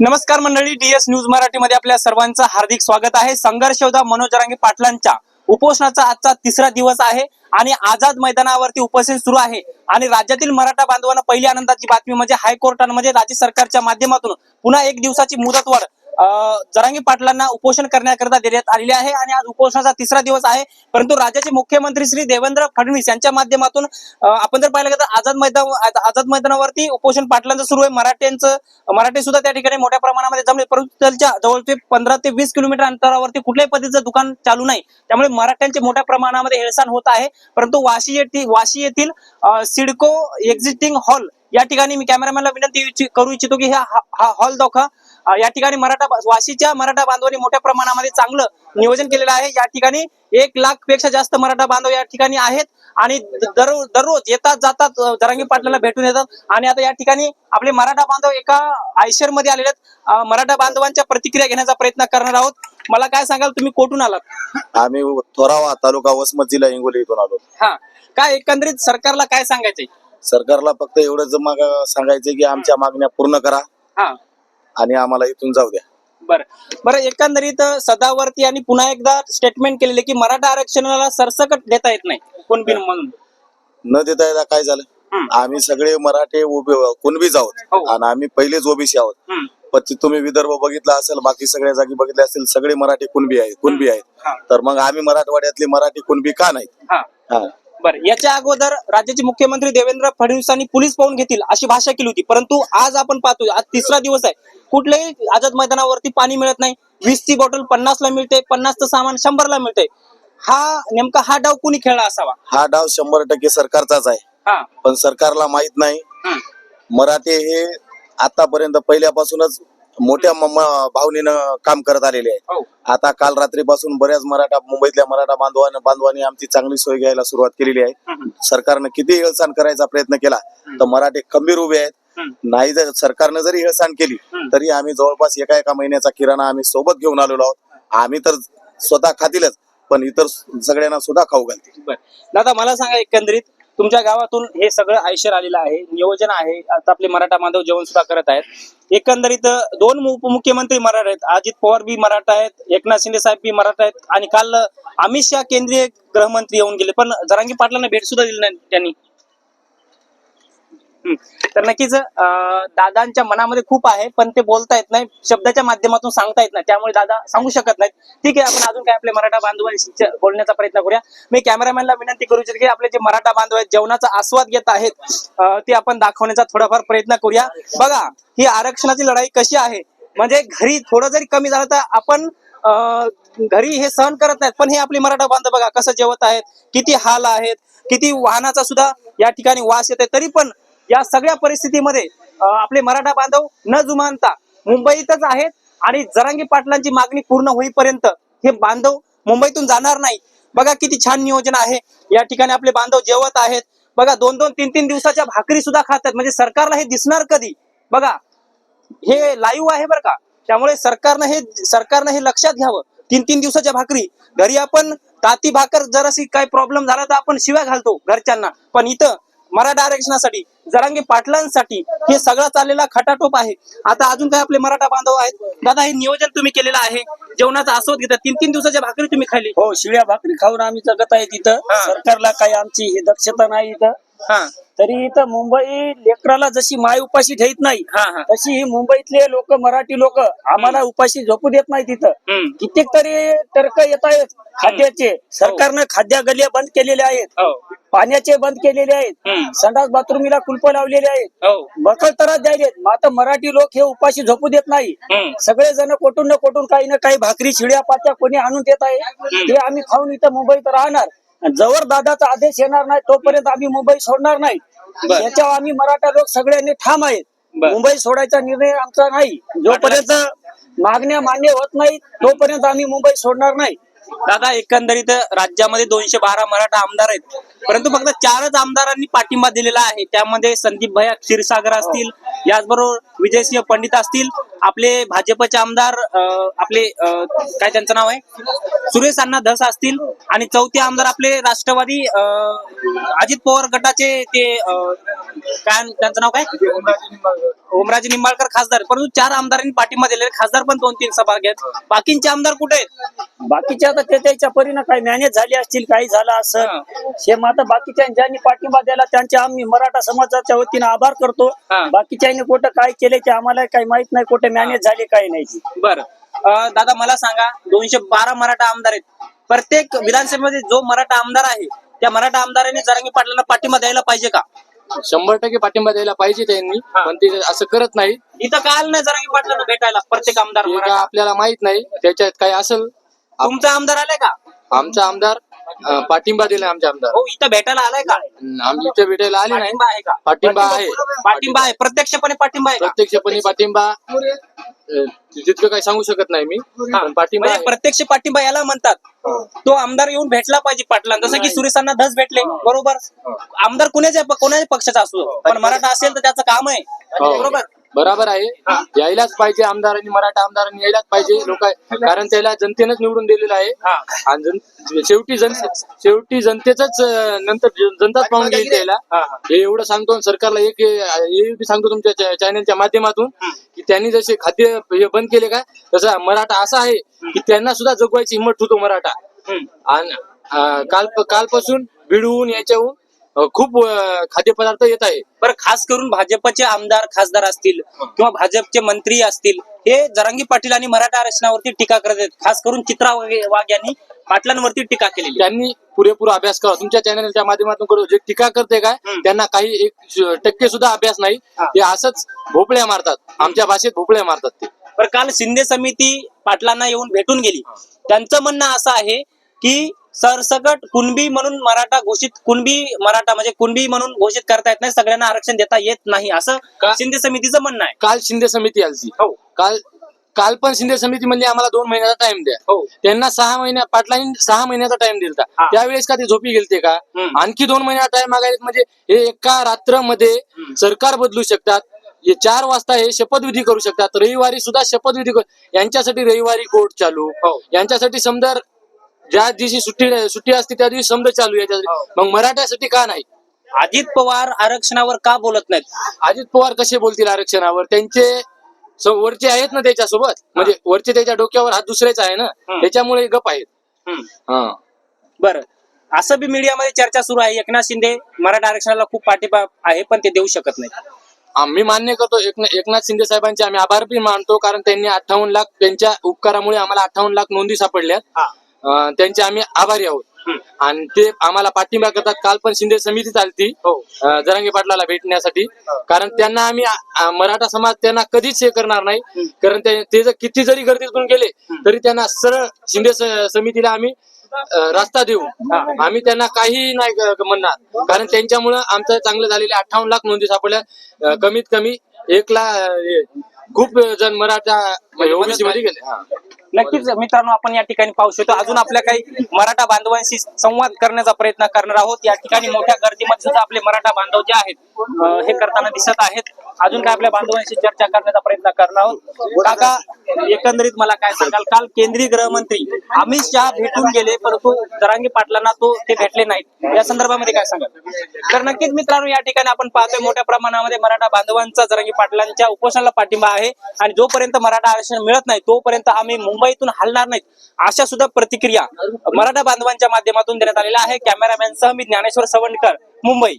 नमस्कार मंडळी DS news मराठीमध्ये आपल्या सर्वांचं हार्दिक स्वागत आहे. संघर्ष योद्धा मनोज रांगे पाटलांच्या. उपोषणाचा आजचा तिसरा दिवस आहे आणि आझाद मैदानावरती उपोषण सुरू आहे. आणि राज्यातील मराठा बांधवांना पहिली आनंदाची बातमी म्हणजे हायकोर्टांमध्ये म्हणजे राज्य सरकारच्या माध्यमातून पुन्हा एक दिवसाची मुदतवाढ जरांगी पाटलांना उपोषण करण्याकरता देण्यात आलेले आहे आणि आज उपोषणाचा तिसरा दिवस आहे. परंतु राज्याचे मुख्यमंत्री श्री देवेंद्र फडणवीस यांच्या माध्यमातून आपण जर पाहिलं तर आझाद मैदान आझाद मैदानावरती उपोषण पाटलांचं सुरू आहे. मराठ्यांचं मराठी सुद्धा त्या ठिकाणी मोठ्या प्रमाणामध्ये जमले. परंतु जवळ जवळचे पंधरा ते वीस किलोमीटर अंतरावरती कुठल्याही पद्धतीचं दुकान चालू नाही. त्यामुळे मराठ्यांचे मोठ्या प्रमाणामध्ये हेळसाण होत आहे. परंतु वाशी येथील वाशी येथील सिडको एक्झिस्टिंग हॉल या ठिकाणी मी कॅमेरामॅनला विनंती करू इच्छितो की हा हा हॉल दाखवा. या ठिकाणी मराठा वाशीच्या मराठा बांधवांनी मोठ्या प्रमाणामध्ये चांगलं नियोजन केलेलं आहे. या ठिकाणी एक लाखपेक्षा जास्त मराठा बांधव या ठिकाणी आहेत आणि दर दररोज येतात जातात जरांगी पाटलाला भेटून येतात. आणि आता या ठिकाणी आपले मराठा बांधव एका आयशरमध्ये आलेले आहेत. मराठा बांधवांच्या प्रतिक्रिया घेण्याचा प्रयत्न करणार आहोत. मला काय सांगाल? तुम्ही कोठून आलात? आम्ही थोरावा तालुका वसमत जिल्हा हिंगोली इथून आलो. हा. काय एकंदरीत सरकारला काय सांगायचंय? सरकारला फक्त एवढंच मग सांगायचं की आमच्या मागण्या पूर्ण करा. हा. आणि आम्हाला इथून जाऊ द्या. बर. बरं एकंदरीत सदावरती आणि पुन्हा एकदा स्टेटमेंट केलेले की मराठा आरक्षणाला सरसकट देता येत नाही कोण बिन म्हणून? न देता येता काय झालं. आम्ही सगळे मराठे उभे कुणबीच हो. आहोत आणि आम्ही पहिलेच ओबीसी आहोत. पण तुम्ही विदर्भ बघितला असेल बाकी सगळ्या जागी बघितले असतील सगळे मराठी कुणबी आहेत कुणबी हा. आहेत. तर मग आम्ही मराठवाड्यातली मराठी कुणबी का नाहीत? हा. हा. बर याच्या अगोदर राज्याचे मुख्यमंत्री देवेंद्र फडणवीसांनी पोलीस पाहून घेतील अशी भाषा केली होती. परंतु आज आपण पाहतो आज तिसरा दिवस आहे. कुठल्याही आझाद मैदानावरती पाणी मिळत नाही. वीसची बॉटल पन्नासला मिळते पन्नासचं सामान शंभरला मिळते. हा नेमका हा डाव कुणी खेळला असावा? हा डाव शंभर टक्के सरकारचाच आहे. हा. पण सरकारला माहीत नाही. मराठे हे आतापर्यंत पहिल्यापासूनच मोठ्या भावनेनं काम करत आलेले आहे हो. आता काल रात्रीपासून बऱ्याच मराठा मुंबईतल्या मराठा बांधवांना बांधवांनी आमची चांगली सोय घ्यायला सुरुवात केलेली आहे. सरकारनं किती हेळसाण करायचा प्रयत्न केला तर मराठे खंबीर उभे आहेत. नाही जर सरकारनं जरी हेळसाण केली. तरी आम्ही जवळपास एका एका महिन्याचा किराणा आम्ही सोबत घेऊन आलेलो आहोत. आम्ही तर स्वतः खातीलच पण इतर सगळ्यांना सुद्धा खाऊ घालतील. दादा मला सांगा एकंदरीत तुमच्या गावातून हे सगळं आयशर आलेलं आहे. नियोजन आहे. आता आपले मराठा माधव जेवण सुद्धा करत आहेत. एकंदरीत दोन उपमुख्यमंत्री मराठा आहेत. अजित पवार बी मराठा आहेत. एकनाथ शिंदे साहेब बी मराठा आहेत. आणि काल अमित शहा केंद्रीय गृहमंत्री येऊन गेले. पण जरांगी पाटलांना भेट सुद्धा दिली नाही त्यांनी. तर नक्कीच दादांच्या मनामध्ये खूप आहे पण ते बोलता येत नाही शब्दाच्या माध्यमातून सांगता येत नाही. त्यामुळे दादा सांगू शकत नाहीत. ठीक आहे आपण अजून काय आपले मराठा बांधवांशी बोलण्याचा प्रयत्न करूया. मी कॅमेरामॅनला विनंती करू इच्छितो की आपले जे मराठा बांधव आहेत जेवणाचा आस्वाद घेत आहेत ते आपण दाखवण्याचा थोडाफार प्रयत्न करूया. बघा ही आरक्षणाची लढाई कशी आहे? म्हणजे घरी थोडं जरी कमी झालं तर आपण घरी हे सहन करत नाहीत. पण हे आपले मराठा बांधव बघा कसं जेवत आहेत किती हाल आहेत किती वाहनाचा सुद्धा या ठिकाणी वास येते तरी पण या सगळ्या परिस्थितीमध्ये आपले मराठा बांधव न जुमानता मुंबईतच आहेत आणि जरांगी पाटलांची मागणी पूर्ण होईपर्यंत हे बांधव मुंबईतून जाणार नाही. बघा किती छान नियोजन आहे. या ठिकाणी आपले बांधव जेवत आहेत. बघा दोन दोन तीन तीन दिवसाच्या भाकरी सुद्धा खातात. म्हणजे सरकारला हे दिसणार कधी? बघा हे लाईव्ह आहे बरं का. त्यामुळे सरकारनं हे सरकारनं हे लक्षात घ्यावं. तीन तीन दिवसाच्या भाकरी. घरी आपण ताती भाकर जर अशी काही प्रॉब्लेम झाला तर आपण शिव्या घालतो घरच्यांना. पण इथं मराठा आरक्षणासाठी जरांगी पाटलांसाठी हे सगळं चाललेला खटाटोप आहे. आता अजून काय आपले मराठा बांधव आहेत. दादा हे नियोजन तुम्ही केलेलं आहे. जेवणाचा आस्वाद घेतात. तीन तीन दिवसाच्या भाकरी तुम्ही खाल्ली. हो शिळ्या भाकरी खाऊन आम्ही जगत आहे तिथं. सरकारला काही आमची ही दक्षता नाही इथं. हा. तरी इथं मुंबई लेकराला जशी माय उपाशी ठेवत नाही हा हा. तशी ही मुंबईतले लोक मराठी लोक आम्हाला उपाशी झोपू देत नाही तिथं हम्म. कित्येक तरी तर्क येत आहेत खाद्याचे. सरकारनं खाद्य गल्ल्या बंद केलेल्या आहेत. हो. पाण्याचे बंद केलेले आहेत. संडास बाथरूमीला कुलप लावलेले आहेत. हो. बकल तरात द्यायले आता मराठी लोक हे उपाशी झोपू देत नाही. हम्म. सगळे जण कोठून न कोठून काही ना काही भाकरी शिड्या पात्या कोणी आणून देत आहे. ते आम्ही खाऊन इथं मुंबईत राहणार. जवळ दादाचा आदेश येणार नाही तोपर्यंत आम्ही मुंबई सोडणार नाही. बर. याच्यावर आम्ही मराठा लोक सगळ्यांनी ठाम आहेत. बर. मुंबई सोडायचा निर्णय आमचा नाही. जोपर्यंत मागण्या मान्य होत नाही तोपर्यंत आम्ही मुंबई सोडणार नाही. दादा एकंदरीत राज्यामध्ये दोनशे बारा मराठा आमदार आहेत. परंतु फक्त चारच आमदारांनी पाठिंबा दिलेला आहे. त्यामध्ये संदीप भैया क्षीरसागर असतील याचबरोबर विजयसिंह पंडित असतील. आपले भाजपचे आमदार अं, आपले अं, काय त्यांचं नाव आहे? सुरेश अण्णा धस असतील. आणि चौथे आमदार आपले राष्ट्रवादी अजित पवार गटाचे ते काय त्यांचं नाव काय? ओमराजे निंबाळकर खासदार. परंतु चार आमदारांनी पाठिंबा दिलेले खासदार पण दोन तीन सभा घेत. बाकींचे आमदार कुठे आहेत? बाकीचे आता ते त्याच्या परीनं काही मॅनेज झाले असतील काही झालं असं. हा. आता बाकीच्या ज्यांनी पाठिंबा दिला त्यांचे आम्ही मराठा समाजाच्या वतीनं आभार करतो. बाकीच्यांनी कुठं काय केले ते आम्हाला काही माहीत नाही कुठे मॅनेज झाले काही नाही. बर. दादा मला सांगा दोनशे बारा मराठा आमदार आहेत. प्रत्येक विधानसभेमध्ये जो मराठा आमदार आहे त्या मराठा आमदारांनी जरांगी पाटलांना पाठिंबा द्यायला पाहिजे का? शंभर टक्के पाठिंबा द्यायला पाहिजे त्यांनी. पण ते असं करत नाही. इथं काय आलं नाही जरांगी पाटलांना भेटायला प्रत्येक आमदार ते मराठा? काय आपल्याला माहीत नाही त्याच्यात काय असेल? तुमचा आमदार आलाय का? आमचा आमदार अं, पाठिंबा दिला आमच्या आमदार. हो इथं भेटायला आलाय का? आम्ही इथे भेटायला आले नाही. पाठिंबा आहे का? पाठिंबा आहे. पाठिंबा आहे प्रत्यक्षपणे पाठिंबा आहे का? प्रत्यक्षपणे पाठिंबा. तितकं काही सांगू शकत नाही मी. पाठिंबा म्हणजे आहे. प्रत्यक्ष पाठिंबा याला म्हणतात. तो आमदार येऊन भेटला पाहिजे पाटलांना. जसं की सुरेशांना धस भेटले. बरोबर? आमदार कुणाच्या कोणाच्या पक्षाचा असो? पण मराठा असेल तर त्याचं काम आहे. हो. बरोबर? बरोबर आहे. यायलाच पाहिजे आमदारांनी मराठा आमदारांनी यायलाच पाहिजे. लोक कारण त्याला जनतेनंच निवडून दिलेलं आहे. आणि जन- शेवटी जन शेवटी जनतेच नंतर जन- जनताच पाहून घेईल त्याला. हा, एवढं सांगतो आणि सरकारला एक हे बी सांगतो तुमच्या चॅनलच्या माध्यमातून की त्यांनी जसे खाद्य हे बंद केले का तसं मराठा असा आहे की त्यांना सुद्धा जगवायची हिंमत होतो मराठा. आणि अं, काल कालपासून भिडून याच्याहून खूप खाद्यपदार्थ येत आहे. बरं खास करून भाजपचे आमदार खासदार असतील किंवा भाजपचे मंत्री असतील हे जरांगी पाटील आणि मराठा आरक्षणावरती टीका करत आहेत. खास करून चित्रा वाघे- यांनी पाटलांवरती टीका आहे. त्यांनी पुरेपूर अभ्यास करा. तुमच्या चॅनलच्या माध्यमातून करू जे टीका करते काय. त्यांना काही एक टक्के सुद्धा अभ्यास नाही. ते असंच भोपळ्या मारतात. आमच्या भाषेत भोपळ्या मारतात ते. बरं काल शिंदे समिती पाटलांना येऊन भेटून गेली. त्यांचं म्हणणं असं आहे की सरसकट कुणबी म्हणून मराठा घोषित कुणबी मराठा म्हणजे कुणबी म्हणून घोषित करता येत नाही सगळ्यांना आरक्षण देता येत नाही असं? शिंदे समितीचं म्हणणं आहे. काल शिंदे समिती आलती. हो. काल काल पण शिंदे समिती म्हणली आम्हाला दोन महिन्याचा टाइम द्या. हो. त्यांना सहा महिन्या पाटलांनी सहा महिन्याचा टाइम दिलता. हा. त्यावेळेस का ते झोपी गेलते का. आणखी दोन महिन्याचा टाइम मागायला म्हणजे हे एका रात्रमध्ये सरकार बदलू शकतात. हे चार वाजता हे शपथविधी करू शकतात. रविवारी सुद्धा शपथविधी यांच्यासाठी रविवारी कोर्ट चालू. हो. यांच्यासाठी समजा ज्या दिवशी सुट्टी सुट्टी असते त्या दिवशी समजा चालू हो. याच्यासाठी. मग मराठ्यासाठी का नाही? अजित पवार आरक्षणावर का बोलत नाहीत? अजित पवार कसे बोलतील आरक्षणावर? त्यांचे वरचे आहेत ना त्याच्यासोबत? म्हणजे वरचे त्याच्या डोक्यावर हात दुसरेच आहे ना. त्याच्यामुळे गप आहेत. हा. बरं. असं बी मीडियामध्ये चर्चा सुरू आहे. एकनाथ शिंदे मराठा आरक्षणाला खूप पाठिंबा आहे पण ते देऊ शकत नाही आम्ही मान्य करतो एकना- एकनाथ शिंदे साहेबांचे आम्ही आभार बी मानतो कारण त्यांनी अठ्ठावन्न लाख त्यांच्या उपकारामुळे आम्हाला अठ्ठावन्न लाख नोंदी सापडल्यात. त्यांचे आम्ही आभारी आहोत. आणि ते आम्हाला पाठिंबा करतात. काल पण शिंदे समिती चालती हो. जरांगे पाटलाला भेटण्यासाठी. कारण त्यांना आम्ही मराठा समाज त्यांना कधीच हे करणार नाही. कारण ते जर किती जरी गर्दीतून गेले तरी त्यांना सरळ शिंदे समितीला आम्ही रस्ता देऊ. आम्ही त्यांना काही नाही म्हणणार. कारण त्यांच्यामुळं आमचं चांगलं झालेले अठ्ठावन्न लाख नोंदी सापडल्या. कमीत कमी एक लाख खूप जण मराठा ओबीसी मध्ये गेले. नक्कीच मित्रांनो आपण या ठिकाणी पाहू शकतो अजून आपल्या काही मराठा बांधवांशी संवाद करण्याचा प्रयत्न करणार आहोत. या ठिकाणी मोठ्या गर्दीमध्ये सुद्धा आपले मराठा बांधव जे आहेत हे करताना दिसत आहेत. अजून काय आपल्या बांधवांशी चर्चा करण्याचा प्रयत्न करणार आहोत? काका एकंदरीत मला काय सांगाल? काल केंद्रीय गृहमंत्री अमित शहा भेटून गेले परंतु जरांगी पाटलांना तो ते भेटले नाहीत. या संदर्भामध्ये काय सांगाल? तर नक्कीच मित्रांनो या ठिकाणी आपण पाहतोय मोठ्या प्रमाणामध्ये मराठा बांधवांचा जरांगी पाटलांच्या उपोषणाला पाठिंबा आहे. आणि जोपर्यंत मराठा आरक्षण मिळत नाही तोपर्यंत आम्ही मुंबईतून हलणार नाहीत अशा सुद्धा प्रतिक्रिया मराठा बांधवांच्या माध्यमातून देण्यात आलेल्या आहे. कॅमेरामॅन सह मी ज्ञानेश्वर सवंडकर मुंबई.